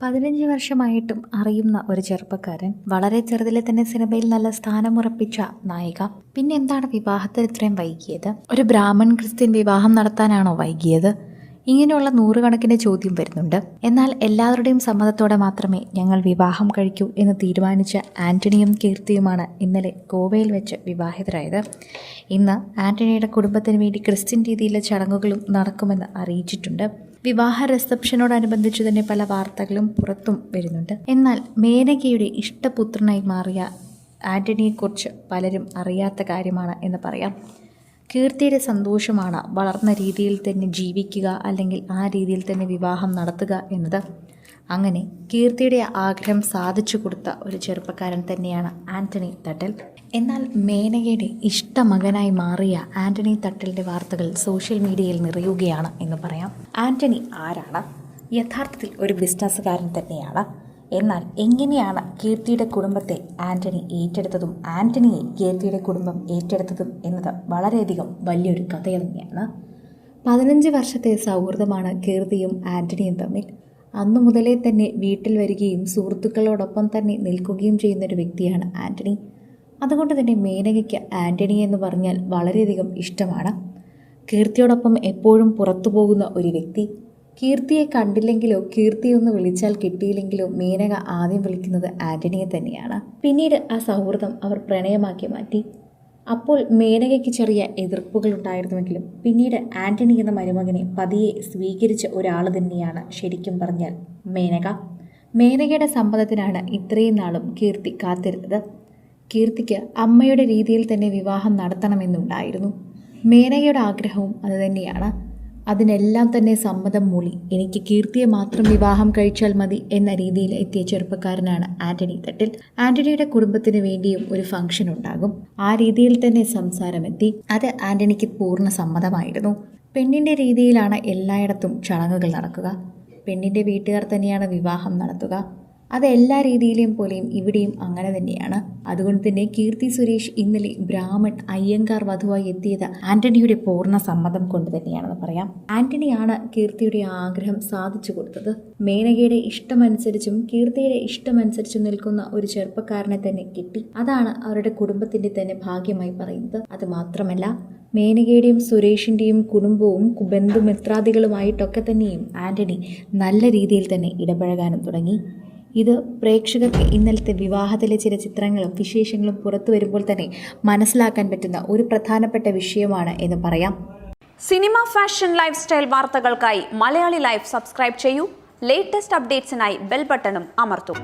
പതിനഞ്ച് വർഷമായിട്ടും അറിയുന്ന ഒരു ചെറുപ്പക്കാരൻ വളരെ ചെറുതിലെ തന്നെ സിനിമയിൽ നല്ല സ്ഥാനമുറപ്പിച്ച നായിക. പിന്നെ എന്താണ് വിവാഹത്തിൽ ഇത്രയും വൈകിയത്? ഒരു ബ്രാഹ്മൺ ക്രിസ്ത്യൻ വിവാഹം നടത്താനാണോ വൈകിയത്? ഇങ്ങനെയുള്ള നൂറുകണക്കിന് ചോദ്യം വരുന്നുണ്ട്. എന്നാൽ എല്ലാവരുടെയും സമ്മതത്തോടെ മാത്രമേ ഞങ്ങൾ വിവാഹം കഴിക്കൂ എന്ന് തീരുമാനിച്ച ആന്റണിയും കീർത്തിയുമാണ് ഇന്നലെ ഗോവയിൽ വെച്ച് വിവാഹിതരായത്. ഇന്ന് ആന്റണിയുടെ കുടുംബത്തിന് വേണ്ടി ക്രിസ്ത്യൻ രീതിയിലെ ചടങ്ങുകളും നടക്കുമെന്ന് അറിയിച്ചിട്ടുണ്ട്. വിവാഹ റിസപ്ഷനോടനുബന്ധിച്ച് തന്നെ പല വാർത്തകളും പുറത്തും വരുന്നുണ്ട്. എന്നാൽ മേനകയുടെ ഇഷ്ടപുത്രനായി മാറിയ ആന്റണിയെക്കുറിച്ച് പലരും അറിയാത്ത കാര്യമാണ് എന്ന് പറയാം. കീർത്തിയുടെ സന്തോഷമാണ് വളർന്ന രീതിയിൽ തന്നെ ജീവിക്കുക അല്ലെങ്കിൽ ആ രീതിയിൽ തന്നെ വിവാഹം നടത്തുക എന്നത്. അങ്ങനെ കീർത്തിയുടെ ആഗ്രഹം സാധിച്ചു കൊടുത്ത ഒരു ചെറുപ്പക്കാരൻ തന്നെയാണ് ആന്റണി തട്ടൽ. എന്നാൽ മേനകയുടെ ഇഷ്ടമകനായി മാറിയ ആന്റണി തട്ടലിന്റെ വാർത്തകൾ സോഷ്യൽ മീഡിയയിൽ നിറയുകയാണ് എന്ന് പറയാം. ആന്റണി ആരാണ്? യഥാർത്ഥത്തിൽ ഒരു ബിസിനസ്സുകാരൻ തന്നെയാണ്. എന്നാൽ എങ്ങനെയാണ് കീർത്തിയുടെ കുടുംബത്തെ ആന്റണി ഏറ്റെടുത്തതും ആന്റണിയെ കീർത്തിയുടെ കുടുംബം ഏറ്റെടുത്തതും എന്നത് വളരെയധികം വലിയൊരു കഥ തന്നെയാണ്. പതിനഞ്ച് വർഷത്തെ സൗഹൃദമാണ് കീർത്തിയും ആന്റണിയും തമ്മിൽ. അന്നു മുതലേ തന്നെ വീട്ടിൽ വരികയും സുഹൃത്തുക്കളോടൊപ്പം തന്നെ നിൽക്കുകയും ചെയ്യുന്ന ഒരു വ്യക്തിയാണ് ആന്റണി അതുകൊണ്ട് തന്നെ മേനകയ്ക്ക് ആന്റണി എന്ന് പറഞ്ഞാൽ വളരെയധികം ഇഷ്ടമാണ്. കീർത്തിയോടൊപ്പം എപ്പോഴും പുറത്തു പോകുന്ന ഒരു വ്യക്തി. കീർത്തിയെ കണ്ടില്ലെങ്കിലോ കീർത്തി ഒന്ന് വിളിച്ചാൽ കിട്ടിയില്ലെങ്കിലോ മേനക ആദ്യം വിളിക്കുന്നത് ആന്റണിയെ തന്നെയാണ്. പിന്നീട് ആ സൗഹൃദം അവർ പ്രണയമാക്കി മാറ്റി. അപ്പോൾ മേനകയ്ക്ക് ചെറിയ എതിർപ്പുകൾ ഉണ്ടായിരുന്നുവെങ്കിലും പിന്നീട് ആന്റണി എന്ന മരുമകനെ പതിയെ സ്വീകരിച്ച ഒരാൾ തന്നെയാണ് ശരിക്കും പറഞ്ഞാൽ മേനക. മേനകയുടെ സമ്മതത്തിനാണ് ഇത്രയും നാളും കീർത്തി കാത്തിരുന്നത്. കീർത്തിക്ക് അമ്മയുടെ രീതിയിൽ തന്നെ വിവാഹം നടത്തണമെന്നുണ്ടായിരുന്നു. മേനകയുടെ ആഗ്രഹവും അതുതന്നെയാണ് അതിനെല്ലാം തന്നെ സമ്മതം മൂളി. എനിക്ക് കീർത്തിയെ മാത്രം വിവാഹം കഴിച്ചാൽ മതി എന്ന രീതിയിൽ എത്തിയ ചെറുപ്പക്കാരനാണ് ആന്റണി തട്ടിൽ. ആന്റണിയുടെ കുടുംബത്തിന് വേണ്ടിയും ഒരു ഫംഗ്ഷൻ ഉണ്ടാകും. ആ രീതിയിൽ തന്നെ സംസാരമെത്തി അത് ആന്റണിക്ക് പൂർണ സമ്മതമായിരുന്നു. പെണ്ണിന്റെ രീതിയിലാണ് എല്ലായിടത്തും ചടങ്ങുകൾ നടക്കുക. പെണ്ണിന്റെ വീട്ടുകാർ തന്നെയാണ് വിവാഹം നടത്തുക. അത് എല്ലാ രീതിയിലെയും പോലെയും ഇവിടെയും അങ്ങനെ തന്നെയാണ്. അതുകൊണ്ട് തന്നെ കീർത്തി സുരേഷ് ഇന്നലെ ബ്രാഹ്മൺ അയ്യങ്കാർ വധുവായി എത്തിയത് ആന്റണിയുടെ പൂർണ സമ്മതം കൊണ്ട് തന്നെയാണെന്ന് പറയാം. ആന്റണിയാണ് കീർത്തിയുടെ ആഗ്രഹം സാധിച്ചു കൊടുത്തത്. മേനകയുടെ ഇഷ്ടമനുസരിച്ചും കീർത്തിയുടെ ഇഷ്ടമനുസരിച്ചും നിൽക്കുന്ന ഒരു ചെറുപ്പക്കാരനെ തന്നെ കിട്ടി. അതാണ് അവരുടെ കുടുംബത്തിന്റെ തന്നെ ഭാഗ്യമായി പറയുന്നത്. അത് മാത്രമല്ല മേനകയുടെയും സുരേഷിന്റെയും കുടുംബവും ബന്ധുമിത്രാദികളുമായിട്ടൊക്കെ തന്നെയും ആന്റണി നല്ല രീതിയിൽ തന്നെ ഇടപഴകാനും തുടങ്ങി. ഇത് പ്രേക്ഷകർക്ക് ഇന്നലത്തെ വിവാഹത്തിലെ ചില ചിത്രങ്ങളും വിശേഷങ്ങളും പുറത്തു വരുമ്പോൾ തന്നെ മനസ്സിലാക്കാൻ പറ്റുന്ന ഒരു പ്രധാനപ്പെട്ട വിഷയമാണ് എന്ന് പറയാം. സിനിമ ഫാഷൻ ലൈഫ് സ്റ്റൈൽ വാർത്തകൾക്കായി മലയാളി ലൈഫ് സബ്സ്ക്രൈബ് ചെയ്യൂ. ലേറ്റസ്റ്റ് അപ്ഡേറ്റ്സിനായി ബെൽ ബട്ടണും അമർത്തൂ.